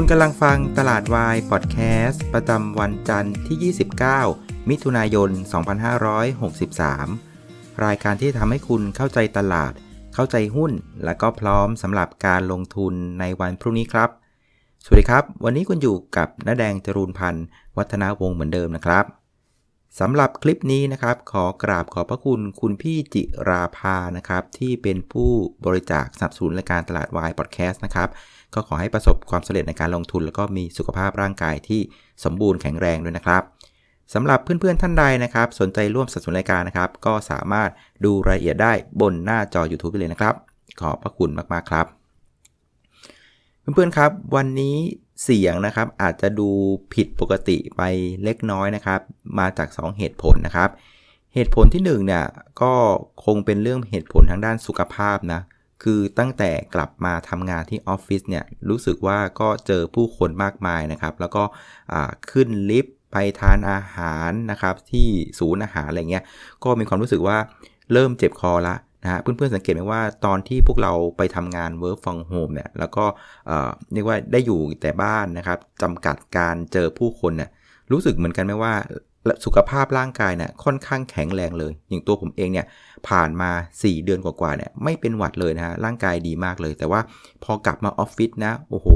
คุณกำลังฟังตลาดวายพอดแคสต์ประจำวันจันทร์ที่ 29 มิถุนายน 2563 รายการที่ทำให้คุณเข้าใจตลาด เข้าใจหุ้น และก็พร้อมสำหรับการลงทุนในวันพรุ่งนี้ครับ สวัสดีครับ วันนี้คุณอยู่กับน้าแดงจรูนพันธ์วัฒนาวงศ์เหมือนเดิมนะครับสำหรับคลิปนี้นะครับ ขอกราบขอบพระคุณคุณพี่จิราภานะครับ ที่เป็นผู้บริจาคสนับสนุนรายการตลาดวายพอดแคสต์นะครับ ก็ขอให้ประสบความสำเร็จในการลงทุน แล้วก็มีสุขภาพร่างกายที่สมบูรณ์แข็งแรงด้วยนะครับสำหรับเพื่อนๆท่านใดนะครับ สนใจร่วมสนับสนุนรายการนะครับ ก็สามารถดูรายละเอียดได้บนหน้าจอ YouTube ได้เลยนะครับ ขอบพระคุณมากๆครับ เพื่อนๆครับ วันนี้เสียงนะครับอาจจะดูผิดปกติไปเล็กน้อยนะครับ มาจาก 2 เหตุผลนะครับ เหตุผลที่1เนี่ยก็คงเป็นเรื่องเหตุผลทางด้านสุขภาพนะ คือตั้งแต่กลับมาทำงานที่ออฟฟิศเนี่ยรู้สึกว่าก็เจอผู้คนมากมายนะครับ แล้วก็ขึ้นลิฟต์ไปทานอาหารนะครับ ที่ศูนย์อาหารอะไรเงี้ยก็มีความรู้สึกว่าเริ่มเจ็บคอละนะฮะเพื่อนๆสังเกตไหมว่าตอนที่พวกเราไปทำงาน work from home เนี่ยแล้วก็เรียกว่าได้อยู่แต่บ้านนะครับจำกัดการเจอผู้คนเนี่ยรู้สึกเหมือนกันไหมว่าสุขภาพร่างกายเนี่ยค่อนข้างแข็งแรงเลย อย่างตัวผมเองเนี่ยผ่านมา 4 เดือนกว่าๆเนี่ยไม่เป็นหวัดเลยนะฮะร่างกายดีมากเลย แต่ว่าพอกลับมาออฟฟิศนะโอ้โห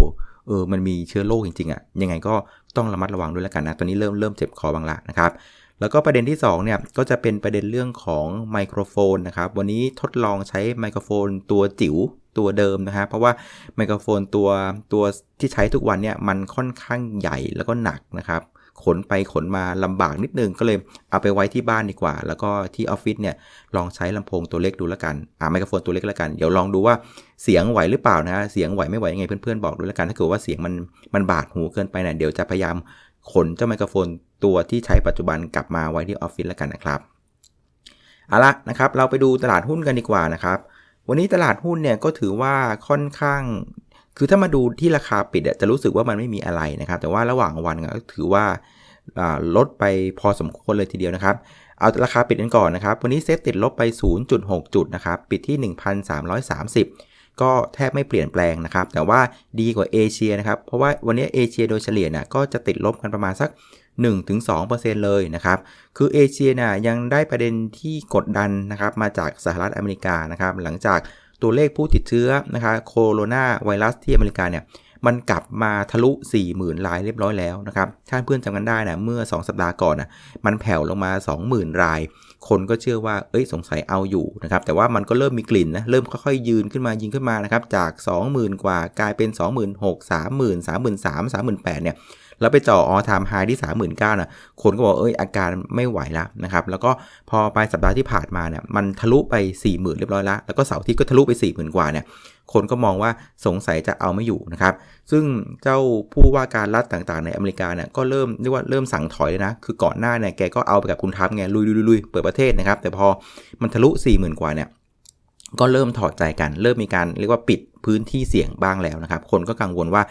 เออมันมีเชื้อโรคจริงๆอะ่ะยังไงก็ต้องระมัดระวังด้วยแล้วกันนะตอนนี้เริ่มเริ่มเจ็บคอบางละนะครับแล้วก็ประเด็นที่2เนี่ยก็จะเป็นประเด็นเรื่องของไมโครโฟนนะครับวันนี้ทดลองใช้ไมโครโฟนตัวจิ๋วตัวเดิมนะฮะเพราะว่าไมโครโฟนตัวตัวที่ใช้ทุกวันเนี่ยมันค่อนข้างใหญ่แล้วก็หนักนะครับ ขนไปขนมาลำบากนิดนึงก็เลยเอาไปไว้ที่บ้านดีกว่า แล้วก็ที่ออฟฟิศเนี่ยลองใช้ลำโพงตัวเล็กดูแล้วกันอ่าไมโครโฟนตัวเล็กแล้วกันเดี๋ยวลองดูว่าเสียงไหวหรือเปล่านะเสียงไหวไม่ไหวยังไงเพื่อนๆบอกดูแล้วกันถ้าเกิดว่าเสียงมันมันบาดหูเกินไปเนี่ยเดี๋ยวจะพยายามขนเจ้าไมโครโฟนตัวที่ใช้ปัจจุบันกลับมาไว้ที่ออฟฟิศแล้วกันนะครับเอาละนะครับ เราไปดูตลาดหุ้นกันดีกว่านะครับ วันนี้ตลาดหุ้นเนี่ยก็ถือว่าค่อนข้าง คือถ้ามาดูที่ราคาปิดจะรู้สึกว่ามันไม่มีอะไรนะครับ แต่ว่าระหว่างวันก็ถือว่าลดไปพอสมควรเลยทีเดียวนะครับ เอาราคาปิดกันก่อนนะครับ วันนี้เซ็ตติดลบไป 0.6 จุดนะครับ ปิดที่ 1,330 ก็แทบไม่เปลี่ยนแปลงนะครับ แต่ว่าดีกว่าเอเชียนะครับ เพราะว่าวันนี้เอเชียโดยเฉลี่ยนะก็จะติดลบกันประมาณสัก 1-2%เลยนะครับ คือเอเชียนะยังได้ประเด็นที่กดดันนะครับมาจากสหรัฐอเมริกานะครับ หลังจาก ตัวเลขผู้ติดเชื้อนะครับโคโรนาไวรัสที่อเมริกาเนี่ยมันกลับมาทะลุ 40,000รายเรียบร้อยแล้วนะครับ ถ้าเพื่อนจำกันได้นะเมื่อ 2 สัปดาห์ก่อนนะมันแผ่วลงมา 20,000 ราย คนก็เชื่อว่า เอ้ยสงสัยเอาอยู่นะครับ แต่ว่ามันก็เริ่มมีกลิ่นนะ เริ่มค่อยๆยืนขึ้นมายิงขึ้นมานะครับ จาก 20,000 กว่ากลายเป็น 26,000 30,000 33,000 38,000เนี่ย แล้วไปจ่อออทามไฮที่ 39,000นะคนก็บอกเอ้ยอาการไม่ไหวแล้วนะครับแล้วก็พอไปสัปดาห์ที่ผ่านมาเนี่ยมันทะลุไป 40,000 เรียบร้อยแล้วแล้วก็เสาร์ที่ก็ทะลุไป 40,000 กว่าเนี่ยคนก็มองว่าสงสัยจะเอาไม่อยู่นะครับ ซึ่งเจ้าผู้ว่าการรัฐต่างๆ ในอเมริกาเนี่ยก็เริ่มเรียกว่าเริ่มสั่งถอยเลยนะ คือก่อนหน้าเนี่ยแกก็เอาไปกับคุณทัพไงลุยลุยเปิดประเทศนะครับ แต่พอมันทะลุ 40,000 กว่าเนี่ย ก็เริ่มถอดใจกัน เริ่มมีการเรียกว่าปิดพื้นที่เสี่ยงบ้างแล้วนะครับ คนก็กังวลว่า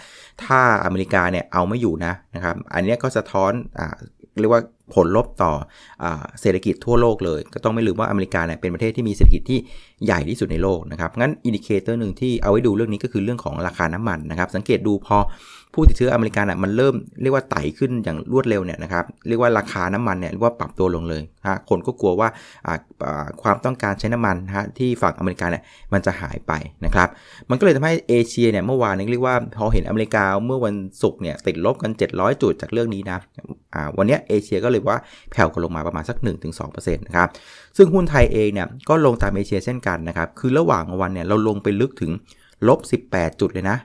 ถ้าอเมริกาเนี่ยเอาไม่อยู่นะนะครับ อันนี้ก็สะท้อนอ่าเรียกว่าผลลบต่ออเศรษฐกิจทั่วโลกเลย ก็ต้องไม่ลืมว่าอเมริกาเนี่ยเป็นประเทศที่มีเศรษฐกิจที่ใหญ่ที่สุดในโลกนะครับ งั้นอินดิเคเตอร์หนึ่งที่เอาไว้ดูเรื่องนี้ก็คือเรื่องของราคาน้ำมันนะครับ สังเกตดูพอ ผู้ติดเชื้ออเมริกันอะมันเริ่มเรียกว่าไต่ขึ้นอย่างรวดเร็วเนี่ยนะครับเรียกว่าราคาน้ำมันเนี่ยเรียกว่าปรับตัวลงเลยฮะคนก็กลัวว่าความต้องการใช้น้ำมันฮะที่ฝั่งอเมริกาเนี่ยมันจะหายไปนะครับมันก็เลยทำให้เอเชียเนี่ยเมื่อวานนี้เรียกว่าพอเห็นอเมริกาเมื่อวันศุกร์เนี่ยติดลบกัน 700 จุดจากเรื่องนี้นะวันนี้เอเชียก็เลยว่าแผ่วกันลงมาประมาณสัก 1-2%นะครับซึ่งหุ้นไทยเองเนี่ยก็ลงตามเอเชียเช่นกันนะครับคือระหว่างวันเนี่ยเราลงไปลึกถึง ลบ 18 จุดเลยนะ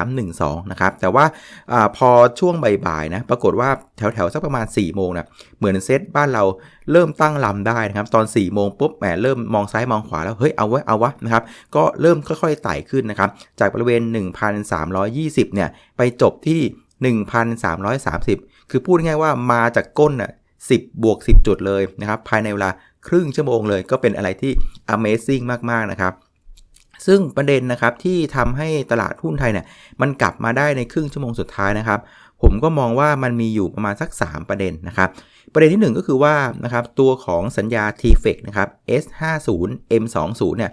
1312 นะครับ แต่ว่าอพอช่วงบ่ายๆนะ ปรากฏว่าแถวๆ สักประมาณ 4 โมงนะเหมือนเซตบ้านเราเริ่มตั้งลำได้นะครับ ตอน 4 โมงปุ๊บ แหม เริ่มมองซ้ายมองขวาแล้ว เฮ้ย เอาไว้เอาวะนะครับ ก็เริ่มค่อยๆ ไต่ขึ้นนะครับ จากบริเวณ 1,320 เนี่ย ไปจบที่ 1,330 คือพูดง่ายว่ามาจากก้นอะ10 บวก 10 จุดเลยนะครับ ภายในเวลาครึ่งชั่วโมงเลยก็เป็นอะไรที่ Amazing มาก ๆ นะครับ ซึ่งประเด็นนะครับที่ทำให้ตลาดหุ้นไทยเนี่ยมันกลับมาได้ในครึ่งชั่วโมงสุดท้ายนะครับ ผมก็มองว่ามันมีอยู่ประมาณสัก 3 ประเด็นนะครับ ประเด็นที่ 1 ก็คือว่านะครับตัวของสัญญา t f e c นะครับ S50 M20 เนี่ย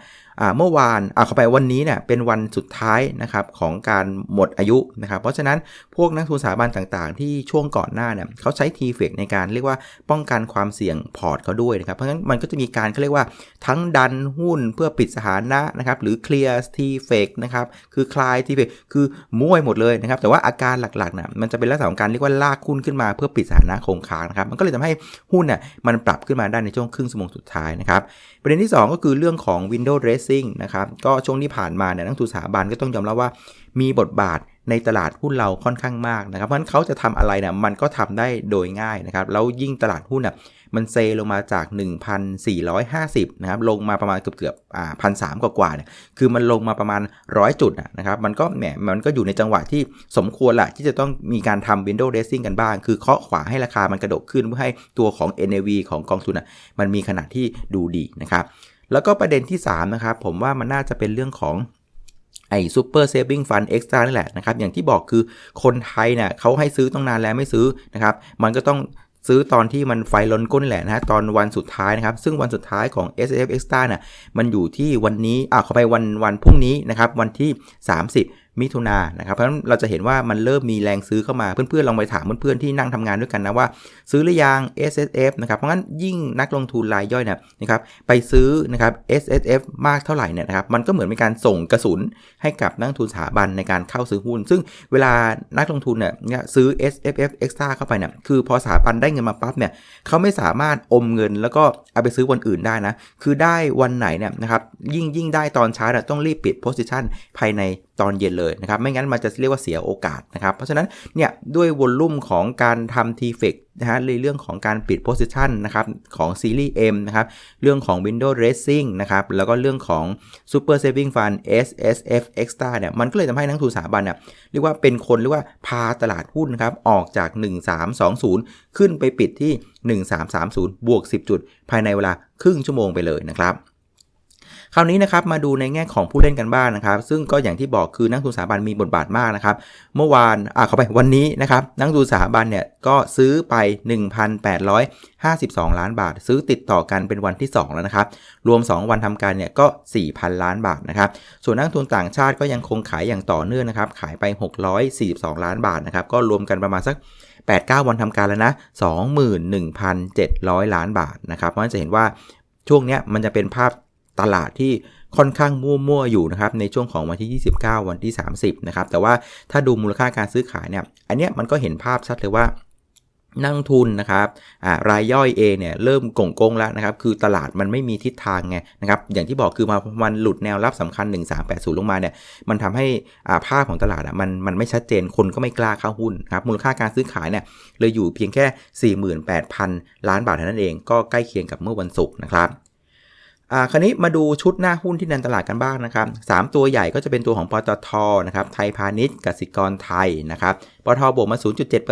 เมื่อวานอ่าเข้าไปวันนี้เนี่ยเป็นวันสุดท้ายนะครับของการหมดอายุนะครับ เพราะฉะนั้นพวกนักทุนสถาบันต่างๆ ที่ช่วงก่อนหน้าเนี่ยเขาใช้ทีเฟกในการเรียกว่าป้องกันความเสี่ยงพอร์ตเขาด้วยนะครับ เพราะฉะนั้นมันก็จะมีการเขาเรียกว่าทั้งดันหุ้นเพื่อปิดสถานะนะครับหรือเคลียร์ทีเฟกนะครับคือคลายทีเฟกคือมั่วหมดเลยนะครับ แต่ว่าอาการหลักๆเนี่ยมันจะเป็นลักษณะของการเรียกว่าลากหุ้นขึ้นมาเพื่อปิดสถานะคงค้างนะครับมันก็เลยทำให้หุ้นเนี่ยมันปรับขึ้นมาได้ในช่วงครึ่งชั่วโมงสุดท้ายนะครับประเด็นที่ 2 ก็คือเรื่องของ window dressing นะครับ ก็ช่วงที่ผ่านมาเนี่ยนักทุนสถาบันก็ต้องยอมรับว่า มีบทบาทในตลาดหุ้นเราค่อนข้างมากนะครับ เพราะฉะนั้นเขาจะทำอะไรเนี่ยมันก็ทำได้โดยง่ายนะครับ แล้วยิ่งตลาดหุ้นน่ะมันเซลงมาจาก 1,450 นะครับ ลงมาประมาณเกือบเกือบอ่าพันสามกว่าเนี่ย คือมันลงมาประมาณร้อยจุดนะครับ มันก็แหม มันก็อยู่ในจังหวะที่สมควรแหละที่จะต้องมีการทำ window dressing กันบ้าง คือเคาะขวาให้ราคามันกระโดดขึ้นเพื่อให้ตัวของ NAV ของกองทุนอะ มันมีขนาดที่ดูดีนะครับ แล้วก็ประเด็นที่3นะครับผมว่ามันน่าจะเป็นเรื่องของไอ้ซูเปอร์เซฟิงฟันเอ็กซ์ตร้านี่แหละนะครับ อย่างที่บอกคือคนไทยเนี่ยเขาให้ซื้อต้องนานแล้วไม่ซื้อนะครับ มันก็ต้องซื้อตอนที่มันไฟล้นก้นแหละนะฮะตอนวันสุดท้ายนะครับ ซึ่งวันสุดท้ายของ S F Extra เนี่ยมันอยู่ที่วันนี้อ่าขอไปวันวันพรุ่งนี้นะครับ วันที่ 30 มิถุนานะครับเพราะฉะนั้นเราจะเห็นว่ามันเริ่มมีแรงซื้อเข้ามา เพื่อนๆลองไปถามเพื่อนๆที่นั่งทำงานด้วยกันนะว่า ซื้อหรือยัง S S F นะครับเพราะงั้นยิ่งนักลงทุนรายย่อยเนี่ยนะครับไปซื้อนะครับ S S F มากเท่าไหร่เนี่ยนะครับมันก็เหมือนเป็นการส่งกระสุนให้กับนักทุนสถาบันในการเข้าซื้อหุ้น ซึ่งเวลานักลงทุนเนี่ยซื้อ S F F Extra เข้าไปเนี่ยคือพอสถาบันได้เงินมาปั๊บเนี่ยเขาไม่สามารถอมเงิน แล้วก็เอาไปซื้อวันอื่นได้นะคือได้วันไหนเนี่ยนะครับยิ่งยิ่งได้ตอนเช้าเนี่ยต้องรีบปิด position ภายในตอนเย็นเลยนะครับ ไม่งั้นมันจะเรียกว่าเสียโอกาสนะครับ เพราะฉะนั้นเนี่ยด้วยวอลลุ่มของการทำ t f e c นะฮะในเรื่องของการปิด position นะครับของซีรีส์ M นะครับ เรื่องของ window dressing นะครับ แล้วก็เรื่องของ super saving fund S S F extra เนี่ย มันก็เลยทำให้นักทุนสถาบันเนี่ยเรียกว่าเป็นคนเรียกว่าพาตลาดหุ้นนะครับ ออกจาก 1320 ขึ้นไปปิดที่ 1330 บวก 10 จุด ภายในเวลาครึ่งชั่วโมงไปเลยนะครับ คราวนี้นะครับมาดูในแง่ของผู้เล่นกันบ้างนนะครับ ซึ่งก็อย่างที่บอกคือนักทุนสถาบันมีบทบาทมากนะครับ เมื่อวานอ่าเข้าไปวันนี้นะครับ นักทุนสถาบันเนี่ยก็ซื้อไป 1,852 ล้านบาท ซื้อติดต่อกันเป็นวันที่ 2 แล้วนะครับ รวม 2 วันทำการเนี่ยก็ 4,000 ล้านบาทนะครับ ส่วนนักทุนต่างชาติก็ยังคงขายอย่างต่อเนื่องนะครับ ขายไป 642 ล้านบาทนะครับ ก็รวมกันประมาณสัก8-9 วันทำการแล้วนะ 21,700 ล้านบาทนะครับ เพราะฉะนั้นจะเห็นว่าช่วงนี้มันจะเป็นภาพ ตลาดที่ค่อนข้างมั่วๆอยู่นะครับในช่วงของวันที่ 29 วันที่ 30 นะครับ แต่ว่าถ้าดูมูลค่าการซื้อขายเนี่ยอันเนี้ยมันก็เห็นภาพชัดเลยว่านั่งทุนนะครับรายย่อยเองเนี่ยเริ่มกงกงแล้วนะครับ คือตลาดมันไม่มีทิศทางไงนะครับ อย่างที่บอกคือมามันหลุดแนวรับสำคัญ 1380 ลงมาเนี่ย มันทำให้ภาพของตลาดอะมันมันไม่ชัดเจน คนก็ไม่กล้าเข้าหุ้นครับ มูลค่าการซื้อขายเนี่ยเลยอยู่เพียงแค่ 48,000 ล้านบาทเท่านั้นเอง ก็ใกล้เคียงกับเมื่อวันศุกร์นะครับ อ่าคราวนี้มาดูชุดหน้าหุ้นที่นันตลาดกันบ้างนะครับสตัวใหญ่ก็จะเป็นตัวของปตทนะครับไทยพาณิชย์กสิกรไทยนะครับปตทบวกมา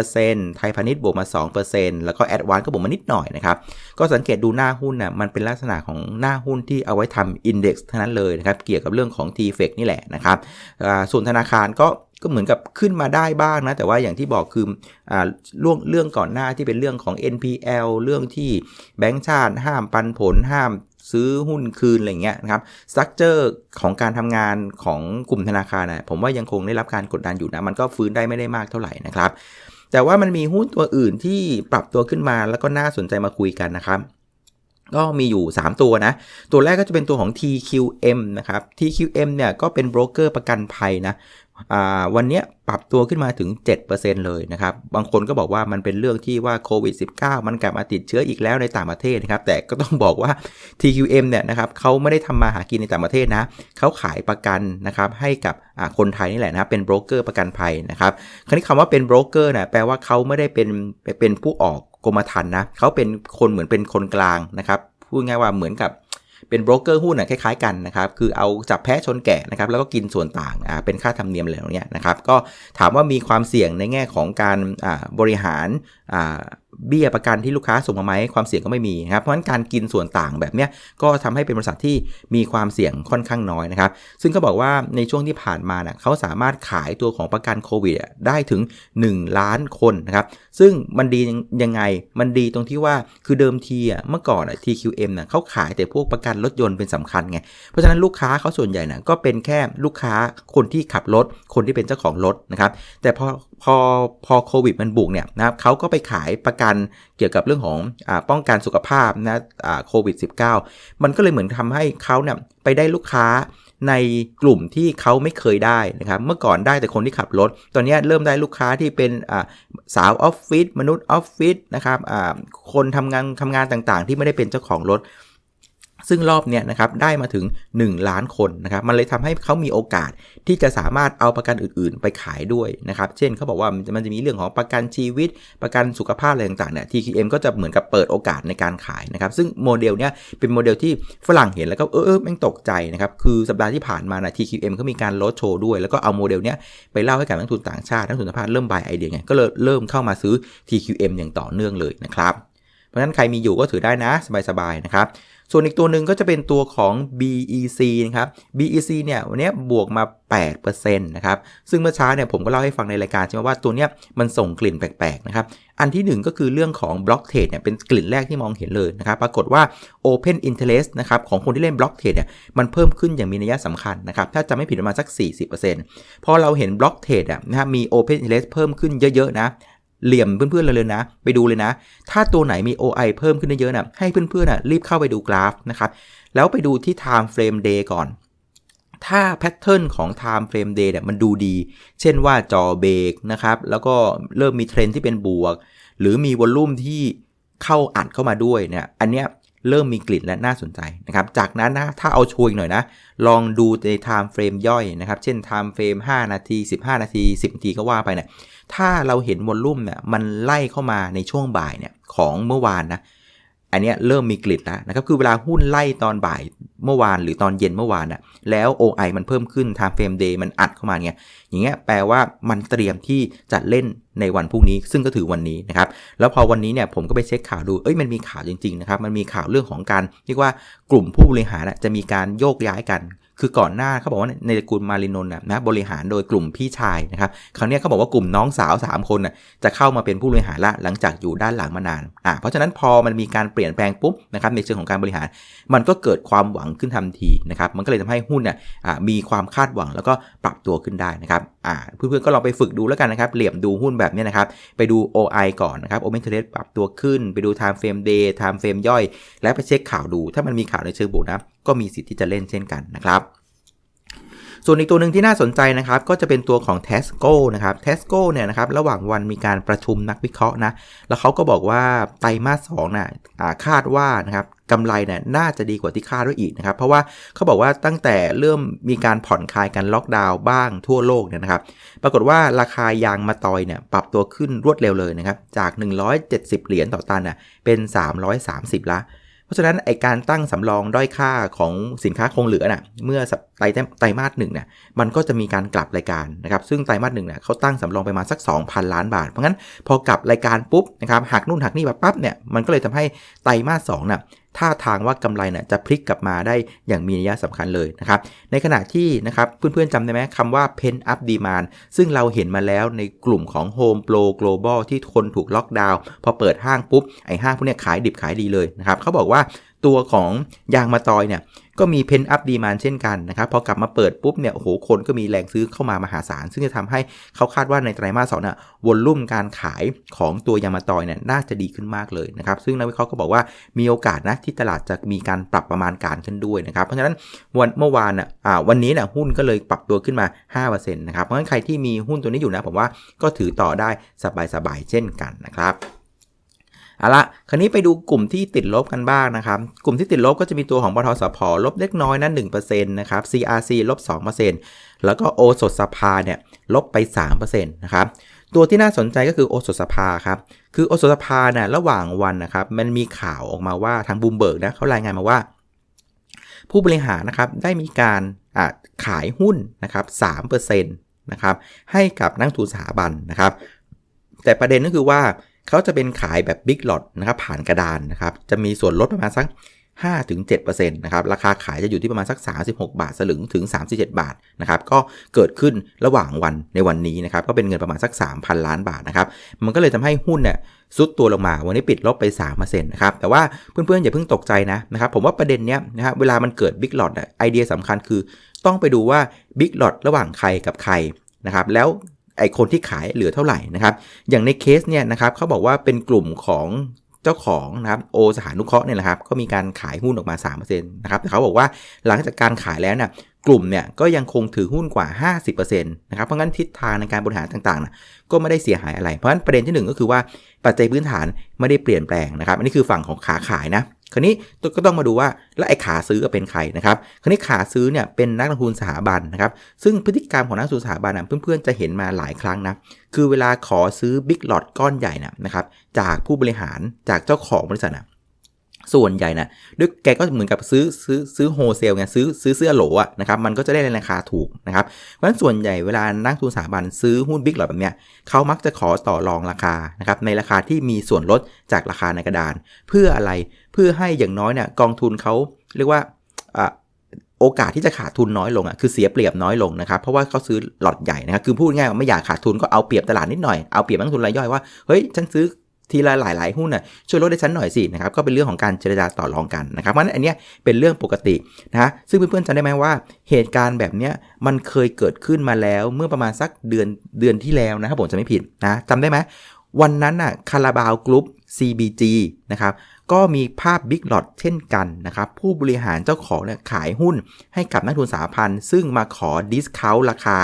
0.7%ไทยพาณิชย์บวกมา 2%แล้วก็แอดวานก็บวกมานิดหน่อยนะครับก็สังเกตดูหน้าหุ้นนะ่ะมันเป็นลักษณะของหน้าหุ้นที่เอาไว้ทำอินเด็กซ์เทั้งนั้นเลยนะครับเกี่ยวกับเรื่องของ t f e c นี่แหละนะครับส่วนธนาคารก็ก็เหมือนกับขึ้นมาได้บ้างนะ แต่ว่าอย่างที่บอกคืออ่าเรื่องเรื่องก่อนหน้าที่เป็นเรื่องของ NPL เรื่องที่แบงก์ชาติห้ามปันผลห้าม ซื้อหุ้นคืนอะไรเงี้ยนะครับสตั๊กเจอร์ของการทำงานของกลุ่มธนาคารนะผมว่ายังคงได้รับการกดดันอยู่นะมันก็ฟื้นได้ไม่ได้มากเท่าไหร่นะครับ แต่ว่ามันมีหุ้นตัวอื่นที่ปรับตัวขึ้นมาแล้วก็น่าสนใจมาคุยกันนะครับ ก็มีอยู่ 3 ตัวนะ ตัวแรกก็จะเป็นตัวของ TQM นะครับ TQM เนี่ยก็เป็นโบรกเกอร์ประกันภัยนะวันนี้ปรับตัวขึ้นมาถึง 7%เลยนะครับ บางคนก็บอกว่ามันเป็นเรื่องที่ว่าโควิด -19 มันกลับมาติดเชื้ออีกแล้วในต่างประเทศนะครับ แต่ก็ต้องบอกว่า TQM เนี่ยนะครับเขาไม่ได้ทำมาหากินในต่างประเทศนะ เขาขายประกันนะครับให้กับคนไทยนี่แหละนะ เป็นโบรกเกอร์ประกันภัยนะครับ คราวนี้คำว่าเป็นโบรกเกอร์นะแปลว่าเขาไม่ได้เป็นเป็นผู้ออก กรมธรรม์นะเขาเป็นคนเหมือนเป็นคนกลางนะครับพูดง่ายว่าเหมือนกับเป็นโบรกเกอร์หุ้นคล้ายๆกันนะครับ คือเอาจับแพ้ชนแกะนะครับ แล้วก็กินส่วนต่างอ่าเป็นค่าธรรมเนียมอะไรเนี้ยนะครับ ก็ถามว่ามีความเสี่ยงในแง่ของการอ่าบริหาร เบี้ยประกันที่ลูกค้าส่งมาไหมความเสี่ยงก็ไม่มีนะครับเพราะฉะนั้นการกินส่วนต่างแบบเนี้ยก็ทำให้เป็นบริษัทที่มีความเสี่ยงค่อนข้างน้อยนะครับ ซึ่งเขาบอกว่าในช่วงที่ผ่านมาเนี่ยเขาสามารถขายตัวของประกันโควิดได้ถึง 1 ล้านคนนะครับ ซึ่งมันดียังไงมันดีตรงที่ว่าคือเดิมทีอะเมื่อก่อนอะ TQM เนี่ยเขาขายแต่พวกประกันรถยนต์เป็นสำคัญไงเพราะฉะนั้นลูกค้าเขาส่วนใหญ่น่ะก็เป็นแค่ลูกค้าคนที่ขับรถคนที่เป็นเจ้าของรถนะครับแต่พอ พอพอโควิดมันบุกเนี่ยนะครับเขาก็ไปขายประกันเกี่ยวกับเรื่องของอป้องกันสุขภาพนะโควิด -19 มันก็เลยเหมือนทำให้เขาเนี่ยไปได้ลูกค้าในกลุ่มที่เขาไม่เคยได้นะครับ เมื่อก่อนได้แต่คนที่ขับรถ ตอนนี้เริ่มได้ลูกค้าที่เป็นสาวออฟฟิศมนุษย์ออฟฟิศนะครับคนทำงานทำงานต่างๆ ที่ไม่ได้เป็นเจ้าของรถ ซึ่งรอบเนี้ยนะครับได้มาถึง 1 ล้านคนนะครับมันเลยทำให้เขามีโอกาสที่จะสามารถเอาประกันอื่นๆ ไปขายด้วยนะครับเช่นเขาบอกว่ามันจะมีเรื่องของประกันชีวิต ประกันสุขภาพอะไรต่างๆเนี่ย TQM ก็จะเหมือนกับเปิดโอกาสในการขายนะครับซึ่งโมเดลเนี้ยเป็นโมเดลที่ฝรั่งเห็นแล้วก็เออเออแม่งตกใจนะครับคือสัปดาห์ที่ผ่านมานะ TQM เขามีการลดโชว์ด้วย แล้วก็เอาโมเดลเนี้ยไปเล่าให้กับนักทุนต่างชาตินักทุนต่างชาติเริ่มบายไอเดียไงก็เลยเริ่มเข้ามาซื้อ TQM อย่างต่อเนื่องเลยนะครับเพราะฉะนั้นใครมีอยู่ก็ถือได้นะสบายๆนะครับ ส่วนอีกตัวหนึ่งก็จะเป็นตัวของ BEC นะครับ BEC เนี่ยวันนี้บวกมา 8%นะครับ ซึ่งเมื่อเช้าเนี่ยผมก็เล่าให้ฟังในรายการใช่ไหมว่าตัวเนี้ยมันส่งกลิ่นแปลกๆนะครับ อันที่ 1 ก็คือเรื่องของบล็อกเทรดเนี่ยเป็นกลิ่นแรกที่มองเห็นเลยนะครับ ปรากฏว่า Open Interest นะครับของคนที่เล่นบล็อกเทรดเนี่ยมันเพิ่มขึ้นอย่างมีนัยสำคัญนะครับ ถ้าจะไม่ผิดประมาณสัก 40%พอเราเห็นบล็อกเทรดอะนะครับมี Open Interest เพิ่มขึ้นเยอะๆนะ เหลี่ยมเพื่อนๆเลยเลยนะ ไปดูเลยนะ ถ้าตัวไหนมี OI เพิ่มขึ้นเยอะๆนะให้เพื่อนๆนะรีบเข้าไปดูกราฟนะครับ แล้วไปดูที่ time frame day ก่อน ถ้าแพทเทิร์นของ time frame day เนี่ยมันดูดี เช่นว่าจอเบรกนะครับ แล้วก็เริ่มมีเทรนที่เป็นบวก หรือมีวอลลุ่มที่เข้าอัดเข้ามาด้วยเนี่ย อันเนี้ย เริ่มมีกลิ่นและน่าสนใจนะครับ จากนั้นนะถ้าเอาช่วยหน่อยนะ ลองดูในไทม์เฟรมย่อยนะครับ เช่นไทม์เฟรม5 นาที 15 นาที 10 นาทีก็ว่าไปเนี่ยถ้าเราเห็นวอลลุ่มเนี่ยมันไล่เข้ามาในช่วงบ่ายเนี่ยของเมื่อวานนะ อันนี้เริ่มมีกลิ่นแล้วนะครับคือเวลาหุ้นไล่ตอนบ่ายเมื่อวานหรือตอนเย็นเมื่อวานนะแล้ว OI มันเพิ่มขึ้น time frame day มันอัดเข้ามาเนี่ยอย่างเงี้ยแปลว่ามันเตรียมที่จะเล่นในวันพรุ่งนี้ ซึ่งก็ถือวันนี้นะครับแล้วพอวันนี้เนี่ยผมก็ไปเช็คข่าวดูเอ้ยมันมีข่าวจริงๆนะครับมันมีข่าวเรื่องของการเรียกว่ากลุ่มผู้บริหารจะมีการโยกย้ายกัน คือก่อนหน้าเขาบอกว่าในตระกูลมารินนนะบริหารโดยกลุ่มพี่ชายนะครับครั้งนี้เขาบอกว่ากลุ่มน้องสาว 3 คนนะจะเข้ามาเป็นผู้บริหารละหลังจากอยู่ด้านหลังมานานอ่าเพราะฉะนั้นพอมันมีการเปลี่ยนแปลงปุ๊บนะครับในเชิงของการบริหาร มันก็เกิดความหวังขึ้นทันทีนะครับมันก็เลยทำให้หุ้นเนี่ยมีความคาดหวังแล้วก็ปรับตัวขึ้นได้นะครับอ่าเพื่อนๆก็ลองไปฝึกดูแล้วกันนะครับ เหลี่ยมดูหุ้นแบบนี้นะครับ ไปดู OI ก่อนนะครับ Open Trade ปรับตัวขึ้น ไปดู Time Frame Day Time Frame ย่อย แล้วไปเช็คข่าวดู ถ้ามันมีข่าวในเชิงบวกนะ ก็มีสิทธิ์ที่จะเล่นเช่นกันนะครับ ส่วนอีกตัวหนึ่งที่น่าสนใจนะครับก็จะเป็นตัวของ t e s c o นะครับ t e s c o เนี่ยนะครับระหว่างวันมีการประชุมนักวิเคราะห์นะแล้วเขาก็บอกว่าไตรมาสสองน่ะคาดว่านะครับกำไรเนี่ยน่าจะดีกว่าที่คาดไว้อีกนะครับ เพราะว่าเขาบอกว่าตั้งแต่เริ่มมีการผ่อนคลายกันล็อกดาวน์บ้างทั่วโลกเนี่ยนะครับ ปรากฏว่าราคายางมาตอยเนี่ยปรับตัวขึ้นรวดเร็วเลยนะครับ จาก 170 เหรียญต่อตันน่ะเป็น 330ละ ราะฉะนั้นไอการตั้งสำรองด้อยค่าของสินค้าคงเหลือน่ะเมื่อไตรไตรมาสหนึ่งเนี่ยมันก็จะมีการกลับรายการนะครับซึ่งไตรมาสหนึ่งเนี่ยเขาตั้งสำรองไปมาสัก 2,000 ล้านบาท เพราะงั้นพอกลับรายการปุ๊บนะครับหักนู่นหักนี่แบบปั๊บเนี่ยมันก็เลยทำให้ไตรมาสสองน่ะ ท่าทางว่ากำไรเนี่ยจะพลิกกลับมาได้อย่างมีนัยสำคัญเลยนะครับ ในขณะที่นะครับเพื่อนๆจำได้ไหมคำว่า pen up demand ซึ่งเราเห็นมาแล้วในกลุ่มของ Home Pro Global ที่คนถูกล็อกดาวน์พอเปิดห้างปุ๊บไอ้ห้างพวกนี้ขายดิบขายดีเลยนะครับเขาบอกว่า ตัวของยางมาตอยเนี่ยก็มีเพนอัพดีมานเช่นกันนะครับพอกลับมาเปิดปุ๊บเนี่ยโอ้โหคนก็มีแรงซื้อเข้ามามหาศาล ซึ่งจะทำให้เขาคาดว่าในไตรมาสสองเนี่ยวอลลุ่มการขายของตัวยางมาตอยเนี่ยน่าจะดีขึ้นมากเลยนะครับซึ่งนักวิเคราะห์ก็บอกว่ามีโอกาสนะที่ตลาดจะมีการปรับประมาณการขึ้นด้วยนะครับเพราะฉะนั้นวันเมื่อวานอะวันนี้เนี่ยหุ้นก็เลยปรับตัวขึ้นมา5%นะครับเพราะฉะนั้นใครที่มีหุ้นตัวนี้อยู่นะผมว่าก็ถือต่อได้สบายๆเช่นกันนะครับ เอาละคราวนี้ไปดูกลุ่มที่ติดลบกันบ้างนะครับ กลุ่มที่ติดลบก็จะมีตัวของปทสพลบเล็กน้อยนะ1%นะครับ CRC ลบ2%แล้วก็โอสถสภาเนี่ยลบไป3%นต์นะครับตัวที่น่าสนใจก็คือโอสถสภาครับ คือโอสถสภาเนี่ยระหว่างวันนะครับ มันมีข่าวออกมาว่าทางบูมเบิร์กนะเขารายงานมาว่า ผู้บริหารนะครับได้มีการขายหุ้นนะครับ3%นะครับให้กับนักทุนสถาบันนะครับ แต่ประเด็นก็คือว่า เขาจะเป็นขายแบบบิ๊กหลอดนะครับผ่านกระดานนะครับจะมีส่วนลดประมาณสัก5-7%นะครับราคาขายจะอยู่ที่ประมาณสัก 36 บาทสลึงถึง 37 บาทนะครับก็เกิดขึ้นระหว่างวันในวันนี้นะครับก็เป็นเงินประมาณสัก 3,000 ล้านบาทนะครับมันก็เลยทำให้หุ้นเนี่ยซุดตัวลงมาวันนี้ปิดลบไป3%นะครับแต่ว่าเพื่อนๆอย่าเพิ่งตกใจนะนะครับผมว่าประเด็นเนี้ยนะครับเวลามันเกิดบิ๊กหลอดไอเดียสำคัญคือ ต้องไปดูว่าบิ๊กหลอดระหว่างใครกับใครนะครับแล้ว ไอคนที่ขายเหลือเท่าไหร่นะครับ อย่างในเคสเนี่ยนะครับเขาบอกว่าเป็นกลุ่มของเจ้าของนะครับโอสถานุเคราะห์เนี่ยนะครับก็มีการขายหุ้นออกมา3%นะครับแต่เขาบอกว่าหลังจากการขายแล้วเนี่ยกลุ่มเนี่ยก็ยังคงถือหุ้นกว่า 50%นะครับเพราะงั้นทิศทางในการบริหารต่างๆนะก็ไม่ได้เสียหายอะไร เพราะฉะนั้นประเด็นที่ 1 ก็คือว่าปัจจัยพื้นฐานไม่ได้เปลี่ยนแปลงนะครับอันนี้คือฝั่งของขาขายนะ คราวนี้ก็ต้องมาดูว่าแล้วไอ้ขาซื้อเป็นใครนะครับคราวนี้ขาซื้อเนี่ยเป็นนักลงทุนสถาบันนะครับซึ่งพฤติกรรมของนักลงทุนสถาบันนะเพื่อนๆจะเห็นมาหลายครั้งนะคือเวลาขอซื้อบิ๊กหลอดก้อนใหญ่นะนะครับจากผู้บริหารจากเจ้าของบริษัทนะส่วนใหญ่นะด้วยแกก็เหมือนกับซื้อซื้อซื้อโฮเซลไงซื้อซื้อเสื้อโหลอะนะครับมันก็จะได้ในราคาถูกนะครับเพราะฉะนั้นส่วนใหญ่เวลานักทุนสถาบันซื้อหุ้นบิ๊กหลอดแบบเนี้ยเขามักจะขอต่อรองราคานะครับในราคาที่มีส่วนลดจากราคาในกระดาน เพื่ออะไร เพื่อให้อย่างน้อยเนี่ยกองทุนเขาเรียกว่าโอกาสที่จะขาดทุนน้อยลงอะคือเสียเปรียบน้อยลงนะครับเพราะว่าเขาซื้อหลอดใหญ่นะครับคือพูดง่ายๆไม่อยากขาดทุนก็เอาเปรียบตลาดนิดหน่อยเอาเปรียบนักทุนรายย่อยว่าเฮ้ยฉันซื้อทีละหลาย ๆ หุ้นน่ะช่วยลดให้ฉันหน่อยสินะครับก็เป็นเรื่องของการเจรจาต่อรองกันนะครับเพราะฉะนั้นอันนี้เป็นเรื่องปกตินะซึ่งเพื่อนๆจำได้ไหมว่า เหตุการณ์แบบนี้มันเคยเกิดขึ้นมาแล้วเมื่อประมาณสักเดือนเดือนที่แล้วนะครับผมจะไม่ผิดนะจำได้ไหมวันนั้นน่ะคาราบาวกรุ๊ป CBG นะครับก็มีภาพบิ๊กหลอดเช่นกันนะครับผู้บริหารเจ้าของเนี่ยขายหุ้นให้กับนักทุนสาพันธ์ซึ่งมาขอดิสคาวราคา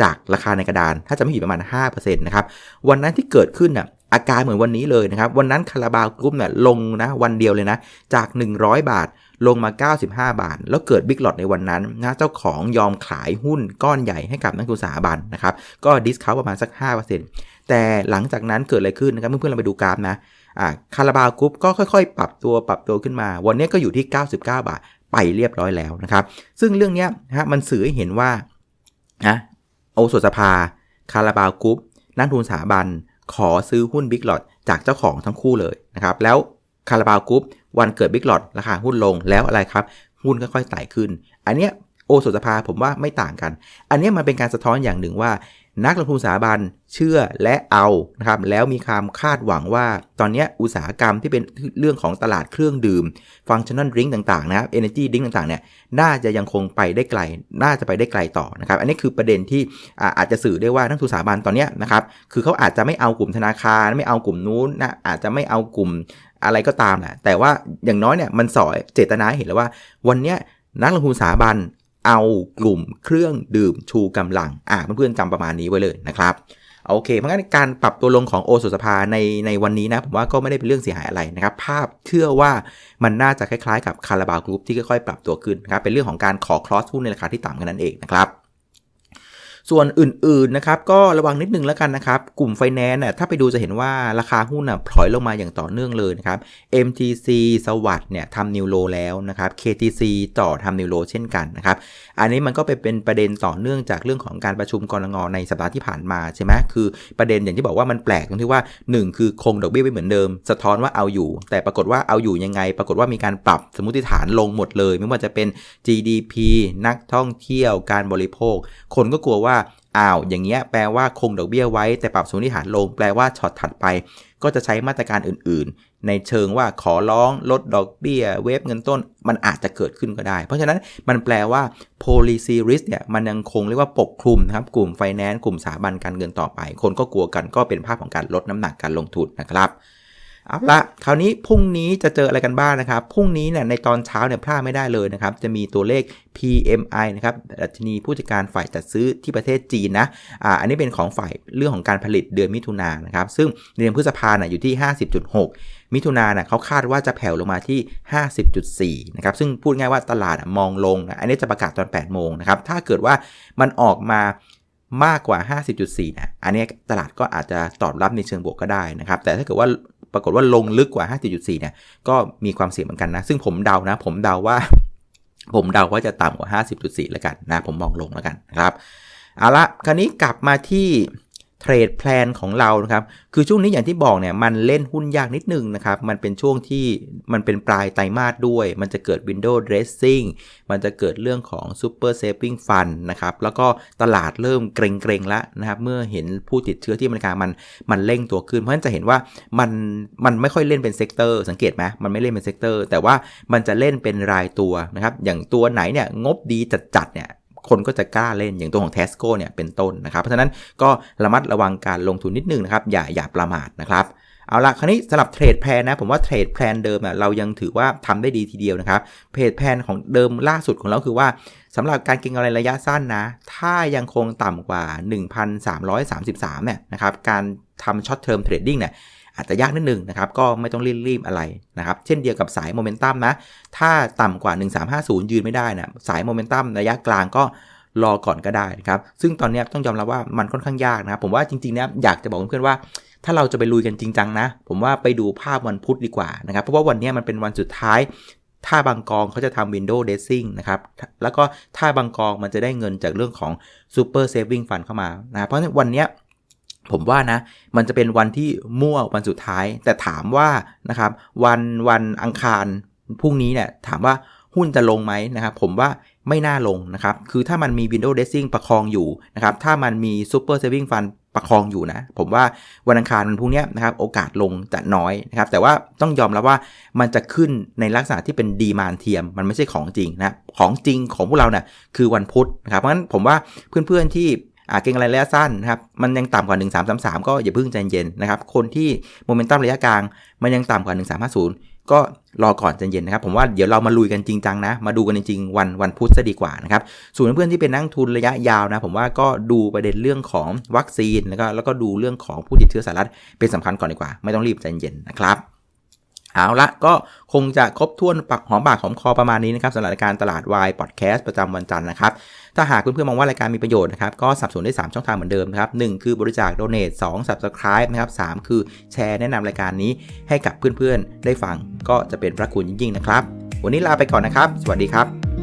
จากราคาในกระดาน ถ้าจะไม่ผิดประมาณ 5%นะครับวันนั้นที่เกิดขึ้นน่ะอาการเหมือนวันนี้เลยนะครับ วันนั้นคาราบาวกรุ๊ปเนี่ยลงนะวันเดียวเลยนะ จาก 100 บาทลงมา 95 บาท แล้วเกิดบิ๊กหลอดในวันนั้นนะเจ้าของยอมขายหุ้นก้อนใหญ่ให้กับนักทุนสถาบันนะครับ ก็ดิสคาวประมาณสัก 5%แต่หลังจากนั้นเกิดอะไรขึ้นนะครับ เพื่อนๆเราไปดูกราฟนะ อ่าคาราบาวกรุ๊ปก็ค่อยๆ ปรับตัวปรับตัวขึ้นมา วันนี้ก็อยู่ที่ 99 บาท ไปเรียบร้อยแล้วนะครับ ซึ่งเรื่องนี้ฮะมันสื่อให้เห็นว่านะโอสถสภา คาราบาวกรุ๊ปนักทุนสถาบัน ขอซื้อหุ้นบิ๊กหลอดจากเจ้าของทั้งคู่เลยนะครับ แล้วคาราบาวกรุ๊ปวันเกิดบิ๊กหลอดราคาหุ้นลงแล้วอะไรครับ หุ้นค่อยๆไต่ขึ้น อันเนี้ยโอสถสภาผมว่าไม่ต่างกัน อันนี้มันเป็นการสะท้อนอย่างหนึ่งว่า นักลงทุนสถาบันเชื่อและเอานะครับแล้วมีความคาดหวังว่าตอนนี้อุตสาหกรรมที่เป็นเรื่องของตลาดเครื่องดื่ม ฟังชั่นอลดริงต่างๆนะครับเอเนจีดริงต่างๆเนี่ยน่าจะยังคงไปได้ไกล น่าจะไปได้ไกลต่อนะครับอันนี้คือประเด็นที่อาจจะสื่อได้ว่านักทุนสถาบันตอนนี้นะครับคือเขาอาจจะไม่เอากลุ่มธนาคารไม่เอากลุ่มนู้นนะอาจจะไม่เอากลุ่มอะไรก็ตามแหละแต่ว่าอย่างน้อยเนี่ยมันสอยเจตนาเห็นแล้วว่า วันนี้นักลงทุนสถาบัน เอากลุ่มเครื่องดื่มชูกำลัง อ่าเพื่อนๆจำประมาณนี้ไว้เลยนะครับโอเค เพราะงั้นการปรับตัวลงของโอสุสภาในในวันนี้นะ ผมว่าก็ไม่ได้เป็นเรื่องเสียหายอะไรนะครับ ภาพเชื่อว่ามันน่าจะคล้ายๆกับคาราบาวกรุ๊ปที่ค่อยๆปรับตัวขึ้นนะครับ เป็นเรื่องของการขอคลอสหุ้นในราคาที่ต่ำกันนั่นเองนะครับ ส่วนอื่นๆนะครับก็ระวังนิดนึงแล้วกันนะครับ กลุ่มไฟแนนซ์น่ยถ้าไปดูจะเห็นว่าราคาหุ้นน่ะพลอยลงมาอย่างต่อเนื่องเลยนะครับ MTC สวัสด์เนี่ยทำนิวโลแล้วนะครับ KTC ต่อทำนิวโลเช่นกันนะครับ อันนี้มันก็ไปเป็นประเด็นต่อเนื่องจากเรื่องของการประชุมกรงงในสัปดาห์ที่ผ่านมาใช่ไหมคือประเด็นอย่างที่บอกว่ามันแปลกตรงที่ว่า 1 คือคงดอกเบี้ยไว้เหมือนเดิม สะท้อนว่าเอาอยู่ แต่ปรากฏว่าเอาอยู่ยังไง ปรากฏว่ามีการปรับสมมติฐานลงหมดเลย ไม่ว่าจะเป็น GDP นักท่องเที่ยวการบริโภค คนก็กลัวว่า อ้าว อย่างเงี้ยแปลว่าคงดอกเบี้ยไว้แต่ปรับสมมติฐานลง แปลว่าช็อตถัดไป ก็จะใช้มาตรการอื่น ๆ ในเชิงว่าขอร้องลดดอกเบี้ย เวฟเงินต้นมันอาจจะเกิดขึ้นก็ได้ เพราะฉะนั้นมันแปลว่า policy risk เนี่ยมันยังคงเรียกว่าปกคลุมนะครับกลุ่มไฟแนนซ์กลุ่มสถาบันการเงินต่อไป คนก็กลัวกันก็เป็นภาพของการลดน้ำหนักการลงทุนนะครับ เอาละคราวนี้พรุ่งนี้จะเจออะไรกันบ้างนะครับ พรุ่งนี้เนี่ยในตอนเช้าเนี่ยพลาดไม่ได้เลยนะครับ จะมีตัวเลข PMI นะครับดัชนีผู้จัดการฝ่ายจัดซื้อที่ประเทศจีนนะ อ่า อันนี้เป็นของฝ่ายเรื่องของการผลิตเดือนมิถุนายนนะครับ ซึ่งเดือนพฤษภาคมอยู่ที่ 50.6 มิถุนายนเขาคาดว่าจะแผ่วลงมาที่ 50.4 นะครับ ซึ่งพูดง่ายว่าตลาดมองลงนะ อันนี้จะประกาศตอน 8 โมงนะครับ ถ้าเกิดว่ามันออกมามากกว่า 50.4 นะ อันนี้ตลาดก็อาจจะตอบรับในเชิงบวกก็ได้นะครับ แต่ถ้าเกิดว่า ปรากฏว่าลงลึกกว่า5.4เนี่ย ก็มีความเสี่ยงเหมือนกันนะ ซึ่งผมเดานะ ผมเดาว่า ผมเดาว่าจะต่ำกว่า 50.4 แล้วกันนะ ผมมองลงแล้วกันนะครับ เอาละ คราวนี้กลับมาที่ เทรดแพลนของเรานะครับ คือช่วงนี้อย่างที่บอกเนี่ยมันเล่นหุ้นยากนิดนึงนะครับ มันเป็นช่วงที่มันเป็นปลายไตรมาสด้วย มันจะเกิด window dressing มันจะเกิดเรื่องของ super saving fund นะครับ แล้วก็ตลาดเริ่มเกรงๆแล้วนะครับ เมื่อเห็นผู้ติดเชื้อที่มริกามันมันเร่งตัวขึ้น เพราะฉะนั้นจะเห็นว่ามันมันไม่ค่อยเล่นเป็นเซกเตอร์สังเกตไหมมันไม่เล่นเป็นเซกเตอร์แต่ว่ามันจะเล่นเป็นรายตัวนะครับ อย่างตัวไหนเนี่ยงบดีจัดๆเนี่ย คนก็จะกล้าเล่นอย่างตัวของ Tesco เนี่ยเป็นต้นนะครับ เพราะฉะนั้นก็ระมัดระวังการลงทุนนิดนึงนะครับ อย่าอย่าประมาทนะครับเอาละคราวนี้สำหรับเทรดแพลนนะผมว่าเทรดแพลนเดิมอะเรายังถือว่าทำได้ดีทีเดียวนะครับเทรดแพลนของเดิมล่าสุดของเราคือว่าสำหรับการเก็งกำไรระยะสั้นนะ ถ้ายังคงต่ำกว่า 1,333เนี่ยนะครับการทำช็อตเทอมเทรดดิ้งเนี่ย อาจจะยากนิดนึงนะครับ ก็ไม่ต้องรีบๆอะไรนะครับ เช่นเดียวกับสายโมเมนตัมนะ ถ้าต่ำกว่า 1350 ยืนไม่ได้นะ สายโมเมนตัมระยะกลางก็รอก่อนก็ได้นะครับ ซึ่งตอนนี้ต้องยอมรับว่ามันค่อนข้างยากนะครับ ผมว่าจริงๆเนี่ยอยากจะบอกเพื่อนๆว่า ถ้าเราจะไปลุยกันจริงจังนะ ผมว่าไปดูภาพวันพุธดีกว่านะครับ เพราะว่าวันนี้มันเป็นวันสุดท้ายถ้าบางกองเขาจะทำ Window Dressing นะครับ แล้วก็ถ้าบางกองมันจะได้เงินจากเรื่องของ Super Saving Fund เข้ามานะ เพราะฉะนั้นวันนี้ ผมว่านะมันจะเป็นวันที่มั่ววันสุดท้าย แต่ถามว่านะครับวันวันอังคารพรุ่งนี้เนี่ยถามว่าหุ้นจะลงไหมนะครับผมว่าไม่น่าลงนะครับ คือถ้ามันมี Window Dressing ประคองอยู่นะครับ ถ้ามันมี Super Saving Fund ประคองอยู่นะ ผมว่าวันอังคารวันพรุ่งนี้นะครับ โอกาสลงจะน้อยนะครับ แต่ว่าต้องยอมรับว่ามันจะขึ้นในลักษณะที่เป็นดีมานเทียม มันไม่ใช่ของจริงนะ ของจริงของพวกเราเนี่ยคือวันพุธนะครับ เพราะฉะนั้นผมว่าเพื่อนๆที่ อ่าเก่งอะไรระยะสั้นนะครับมันยังต่ำกว่า 1333 ก็อย่าเพิ่งใจเย็นนะครับคนที่โมเมนตัมระยะกลาง มันยังต่ำกว่า 1350 ก็รอก่อนใจเย็นนะครับผมว่าเดี๋ยวเรามาลุยกันจริงจังนะ มาดูกันจริงๆวันวันพุธจะดีกว่านะครับส่วนเพื่อนๆที่เป็นนักทุนระยะยาวนะ ผมว่าก็ดูประเด็นเรื่องของวัคซีนแล้วก็แล้วก็ดูเรื่องของผู้ติดเชื้อสหรัฐเป็นสำคัญก่อนดีกว่า ไม่ต้องรีบใจเย็นนะครับเอาละก็คงจะครบถ้วนปักหอมปากหอมคอประมาณนี้นะครับสำหรับการตลาดวายพอดแคสต์ประจำวันจันทร์นะครับ ถ้าหากเพื่อนๆมองว่ารายการมีประโยชน์นะครับก็สนับสนุนได้ 3 ช่องทางเหมือนเดิมนะครับหคือบริจาคโดเนทสองสับสครายนะครับสคือแชร์แนะนำรายการนี้ให้กับเพื่อนๆ ได้ฟังก็จะเป็นพระคุณยิ่งๆนะครับ วันนี้ลาไปก่อนนะครับ สวัสดีครับ